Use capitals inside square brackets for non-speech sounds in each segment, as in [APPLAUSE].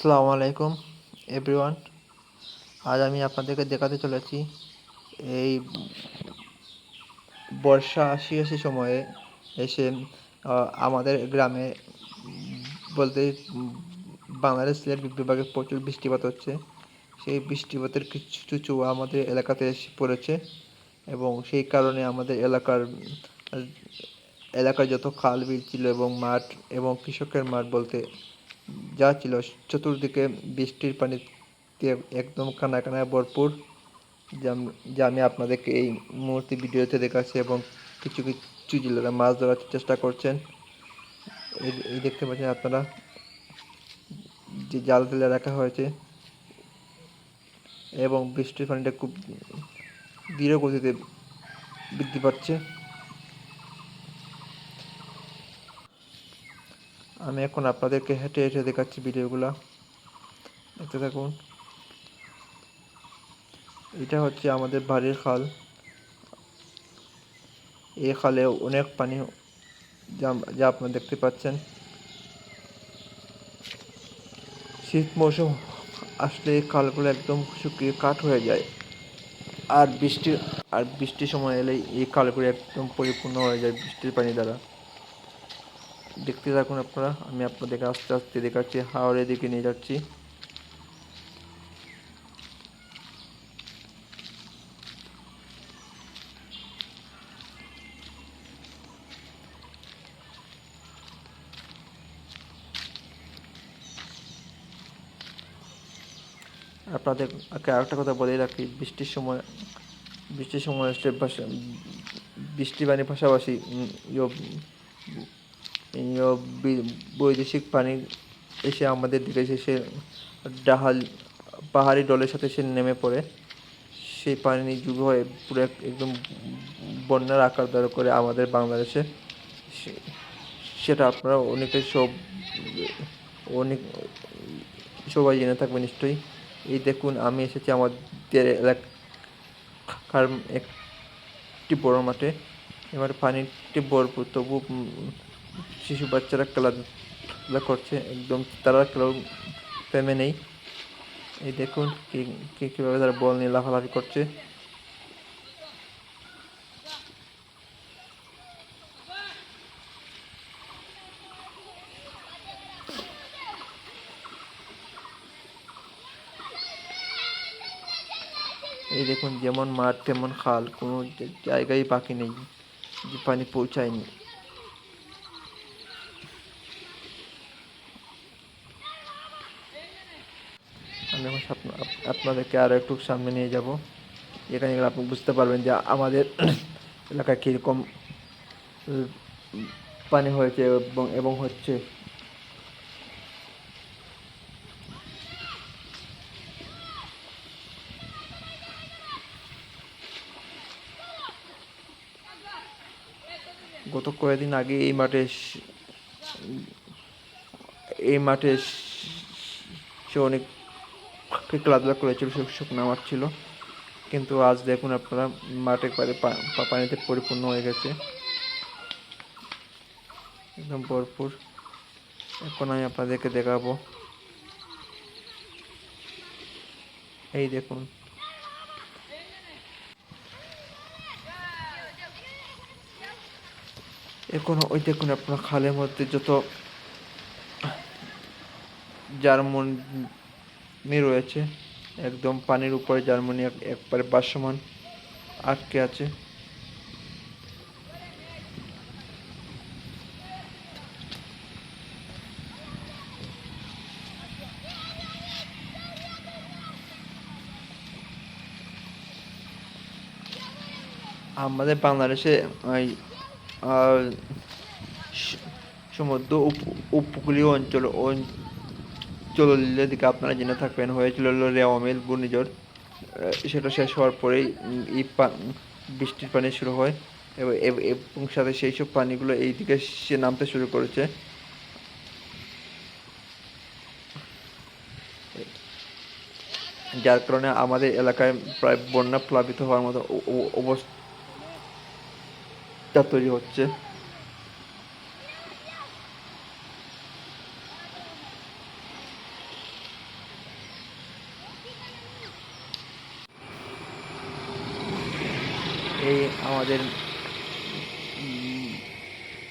আসসালামু আলাইকুম এভরিওয়ান আজ আমি আপনাদেরকে দেখাতে চলেছি এই বর্ষা আসি আসি সময়ে এসে আমাদের গ্রামে বলতে বাংলাদেশ সিলেট বিভাগে প্রচুর বৃষ্টিপাত হচ্ছে। সেই বৃষ্টিপাতের কিছু কিছু আমাদের এলাকাতে এসে পড়েছে এবং সেই কারণে আমাদের এলাকার এলাকার যত খাল বিল ছিল এবং মাঠ এবং কৃষকের মাঠ বলতে যা ছিল চতুর্দিকে বৃষ্টির পানিতে একদম কানা কানায় ভরপুর, যা আমি আপনাদেরকে এই মুহূর্তে ভিডিওতে দেখাচ্ছি এবং কিছু কিছু জেলেরা মাছ ধরার চেষ্টা করছেন। এই দেখতে পাচ্ছেন আপনারা যে জাল ফেলে রাখা হয়েছে এবং বৃষ্টির পানিটা খুব ধীর গতিতে বৃদ্ধি পাচ্ছে। আমি এখন আপনাদেরকে হেঁটে হেঁটে দেখাচ্ছি ভিডিওগুলা। দেখতে থাকুন। এটা হচ্ছে আমাদের বাড়ির খাল। এই খালে অনেক পানি যা আপনারা দেখতে পাচ্ছেন। শীত মৌসুম আসলে এই খালগুলো একদম শুকিয়ে কাঠ হয়ে যায়। আর বৃষ্টি, আর বৃষ্টির সময় এলেই এই খালগুলো একদম পরিপূর্ণ হয়ে যায় বৃষ্টির পানি দ্বারা। দেখতে থাকুন আপনারা। আমি আপনাদেরকে আস্তে আস্তে দেখাচ্ছি, হাওড়ের দিকে নিয়ে যাচ্ছি। আপনাদেরকে আরেকটা কথা বলে রাখি, বৃষ্টির সময় বৃষ্টির সময় বৃষ্টি পানির পাশাপাশি ইয়ো বৈদেশিক পানি এসে আমাদের এসে সে ডাহাল পাহাড়ি ডলের সাথে সে নেমে পড়ে। সেই পানি যুগ হয়ে পুরো এক- একদম বন্যার আকার ধারণ করে আমাদের বাংলাদেশে। সেটা আপনারা অনেকে সব অনেক সবাই জেনে থাকবে নিশ্চয়ই। এই দেখুন, আমি এসেছি আমাদের এলাকার একটি বড় মাঠে। এবার পানিটি ভরপুর, তবু শিশু বাচ্চারা খেলাধুলা করছে, একদম তারা খেলা থেমে নেই। এই দেখুন কি কীভাবে তারা বল নিয়ে লাফালাফি করছে। এই দেখুন যেমন মাঠ, তেমন খাল, কোনো জায়গায় বাকি নেই পানি পৌঁছায়নি আমি এখন সাপ- আপ- আপনাদেরকে আরও একটু সামনে নিয়ে যাব। এখানে গেলে আপনি বুঝতে পারবেন যে আমাদের [CLEARS THROAT] এলাকায় কীরকম পানি হয়েছে এবং এবং হচ্ছে। গত কয়েকদিন আগে এই মাঠে এই মাঠে স- অনেক খেলাধুলা করেছিল শুকনো মাঠ ছিল। কিন্তু আজ দেখুন আপনারা মাঠের পারে পানিতে পরিপূর্ণ হয়ে গেছে। একদম ভরপুর। এখন আমি আপনাদেরকে দেখাবো। এই দেখুন। এখন ওই দেখুন আপনার খালের মধ্যে যত জার্মনি রয়েছে। একদম পানির উপরে জার্মানি এক- একবারে ভাসমান আটকে আছে। আমাদের বাংলাদেশে সমুদ্র উপ- উপকূলীয় অঞ্চল অঞ্চলের দিকে আপনারা জেনে থাকবেন, হয়েছিল রেওয়ামিল ঘূর্ণিঝড় সেটা শেষ হওয়ার পরেই এই বৃষ্টির পানি শুরু হয় এবং সাথে সেই সব পানিগুলো এই দিকে সে নামতে শুরু করেছে। যার কারণে আমাদের এলাকায় প্রায় বন্যা প্লাবিত হওয়ার মতো অবস্থা তৈরি হচ্ছে। এই আমাদের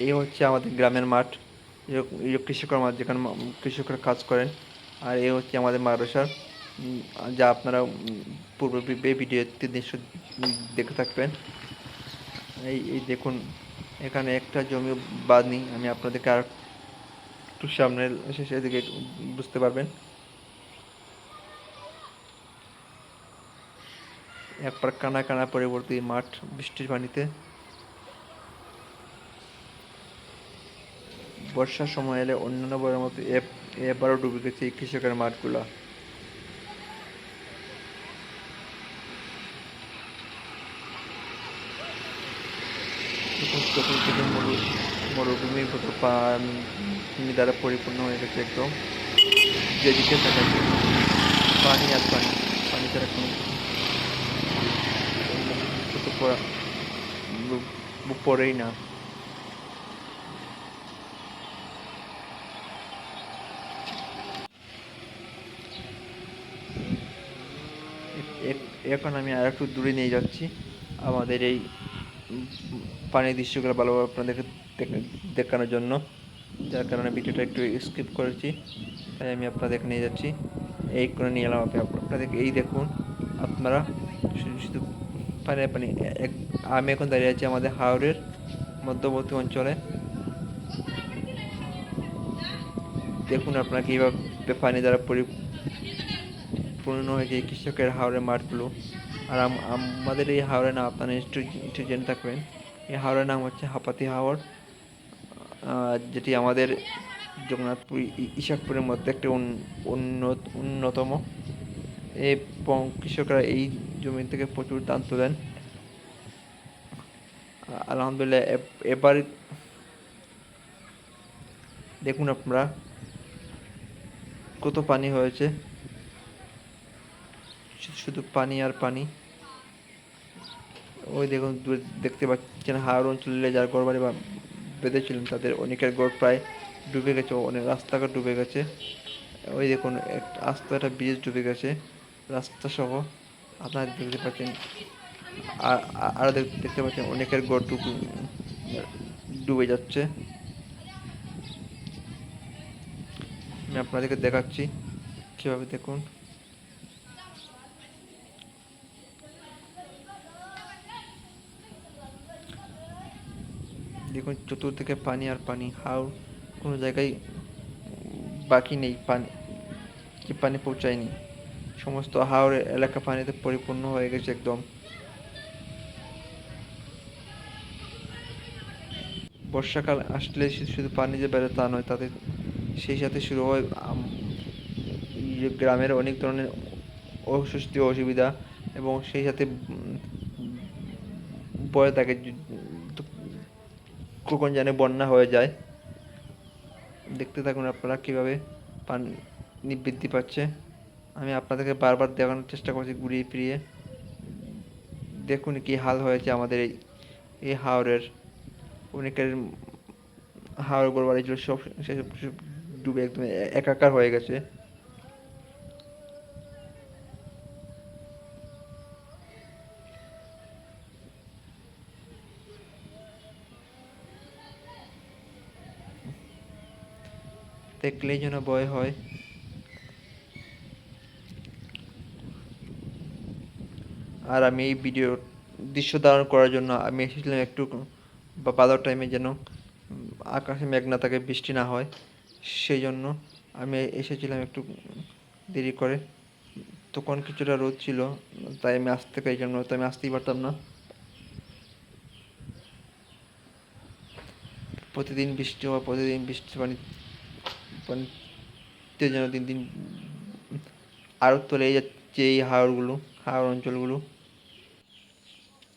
এই হচ্ছে আমাদের গ্রামের মাঠ কৃষকের মাঠ যেখানে কৃষকরা কাজ করেন আর এই হচ্ছে আমাদের মাদ্রাসা যা আপনারা পূর্ব এই ভিডিওতে উম, দেখে থাকবেন। এই এই দেখুন এখানে একটা জমি বাদ নেই আমি আপনাদেরকে আর একটু সামনে শেষের দিকে বুঝতে পারবেন। একবার কানা কানা পরিবর্তী মাঠ, বৃষ্টির পানিতে। বর্ষার সময় এলে অন্যান্য বরের মতো এবারও ডুবে গেছে কৃষকের মাঠগুলা। মরু মরুভূমির মতো পানি দ্বারা পরিপূর্ণ হয়ে গেছে একদম। যেদিকে তাকাচ্ছি পানি আর পানি পানি ছাড়া কোনো পড়েই না। এখন আমি আর একটু দূরে নিয়ে যাচ্ছি। আমাদের এই, পানির দৃশ্যগুলো ভালোভাবে আপনাদেরকে দেখানোর জন্য। যার কারণে ভিডিওটা একটু স্কিপ করেছি। তাই আমি আপনাদেরকে নিয়ে যাচ্ছি। এই করে নিয়ে এলাম। আপনি আপনাদেরকে এই দেখুন, আপনারা শুধু পানি। পানি আমি এখন দাঁড়িয়ে আছি আমাদের হাওড়ের মধ্যবর্তী অঞ্চলে। দেখুন আপনারা কীভাবে পানি দ্বারা পরিপূর্ণ হয়েছে কৃষকের হাওড়ের মাঠগুলো আর আম- আমাদের এই হাওড়ের নাম আপনারা একটু জেনে থাকবেন। এই হাওড়ের নাম হচ্ছে হাপাতি হাওড় যেটি আমাদের জগন্নাথপুর ইশাকপুরের মধ্যে একটি উন- উন্নত অন্যতম। এই কৃষকরা এই জমি থেকে প্রচুর ধান তোলেন। আলহামদুলিল্লাহ, এব- এবার দেখুন আপনারা কত পানি হয়েছে। শুধু পানি আর পানি। ওই দেখুন দেখতে পাচ্ছেন হাওড় অঞ্চলে যার ঘর বাড়ি বা- বেঁধেছিলেন তাদের অনেকের ঘর প্রায় ডুবে গেছে, অনেক রাস্তাঘাট ডুবে গেছে। ওই দেখুন একটা আস্তে একটা ব্রিজ ডুবে গেছে রাস্তা সহ আপনারা দেখতে পাচ্ছেন, আর, আর- আরও দেখ- দেখতে পাচ্ছেন অনেকের ডুবে ডুবে যাচ্ছে। আমি আপনাদেরকে দেখাচ্ছি, কীভাবে দেখুন। দেখুন, চতুর্দিকে পানি আর পানি হাও কোনো জায়গায় বাকি নেই, পানি, কি পানি পৌঁছায়নি। সমস্ত হাওড় এলাকা পানিতে পরিপূর্ণ হয়ে গেছে একদম। বর্ষাকাল আসলে শুধু পানি যে বেড়ে তা নয়, তাতে সেই সাথে শুরু হয় গ্রামের অনেক ধরনের অস্বস্তি অসুবিধা এবং সেই সাথে থাকে যে- কখন জানে বন্যা হয়ে যায়। দেখতে থাকুন আপনারা কীভাবে পানি বৃদ্ধি পাচ্ছে। আমি আপনাদেরকে বারবার দেখানোর চেষ্টা করছি ঘুরিয়ে ফিরিয়ে। দেখুন কি হাল হয়েছে আমাদের এই এই হাওরের, অনেকের হাওড় গোড় বাড়ি ছিল, সব সেসব সব ডুবে একদম একাকার হয়ে গেছে। দেখলেই যেন ভয় হয়। আর আমি এই ভিডিও দৃশ্য ধারণ করার জন্য আমি এসেছিলাম একটু বা বাদার টাইমে যেন আকাশে মেঘ না থাকে, বৃষ্টি না হয়, সেই জন্য আমি এসেছিলাম একটু দেরি করে। তখন কিছুটা রোদ ছিল, তাই আমি আসতে পারি জন্য তো আমি আসতেই পারতাম না। প্রতিদিন বৃষ্টি হওয়া, প্রতিদিন বৃষ্টি পানি, পানিতে যেন দিন দিন আরও তলেই যাচ্ছে এই হাওড়গুলো হাওড় অঞ্চলগুলো।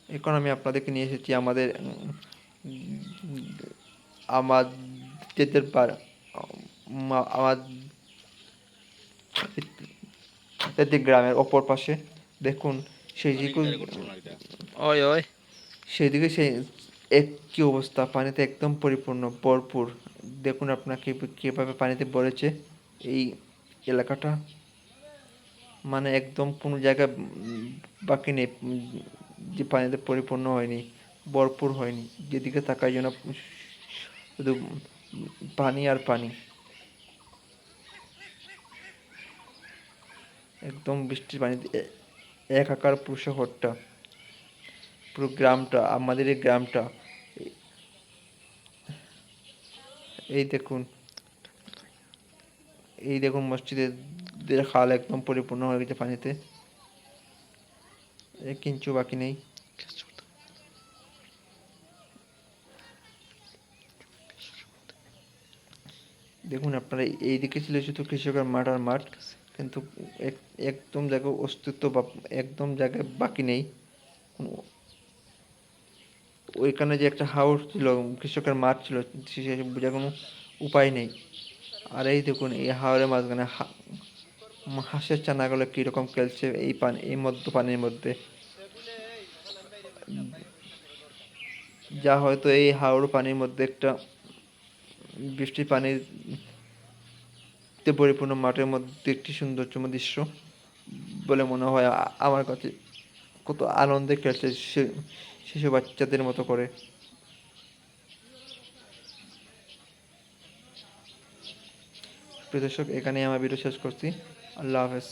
এখন আমি আপনাদেরকে নিয়ে এসেছি আমাদের আমাদের পাড়া মা- আমাদের গ্রামের অপর পাশে দেখুন সেই দিকে ওই ওই। সেদিকে সেই একই অবস্থা পানিতে একদম পরিপূর্ণ ভরপুর। দেখুন আপনাকে কীভাবে পানিতে ভরেছে এই এলাকাটা। মানে একদম কোনো জায়গায় বাকি নেই যে পানিতে পরিপূর্ণ হয়নি, ভরপুর হয়নি, যেদিকে তাকাই যেন শুধু পানি আর পানি। একদম বৃষ্টির পানিতে এক আকার পুরো শহরটা, পুরো গ্রামটা, আমাদের এই গ্রামটা। এই দেখুন এই দেখুন মসজিদের খাল একদম পরিপূর্ণ হয়ে গেছে পানিতে। কিঞ্চু বাকি নেই দেখুন আপনারা এই দিকে ছিল শুধু কৃষকের মাঠ আর মাঠ কিন্তু এক- একদম জায়গায় অস্তিত্ব বা একদম জায়গায় বাকি নেই ওইখানে যে একটা হাউস ছিল কৃষকের মাঠ ছিল সে বোঝার কোনো উপায় নেই আর এই দেখুন এই হাওরের মাঝখানে হাঁসের চানাগুলো কীরকম খেলছে এই পানি, এই মধ্য, পানির মধ্যে? যা হয়তো এই হাওড় পানির মধ্যে একটা বৃষ্টির পানির তে পরিপূর্ণ মাঠের মধ্যে একটি সৌন্দর্যময় দৃশ্য বলে মনে হয়। আমার কাছে কত আনন্দে খেলছে শিশু বাচ্চাদের মতো করে। প্রিয় দর্শক, এখানেই আমার ভিডিও শেষ করছি। আল্লাহ হাফেজ।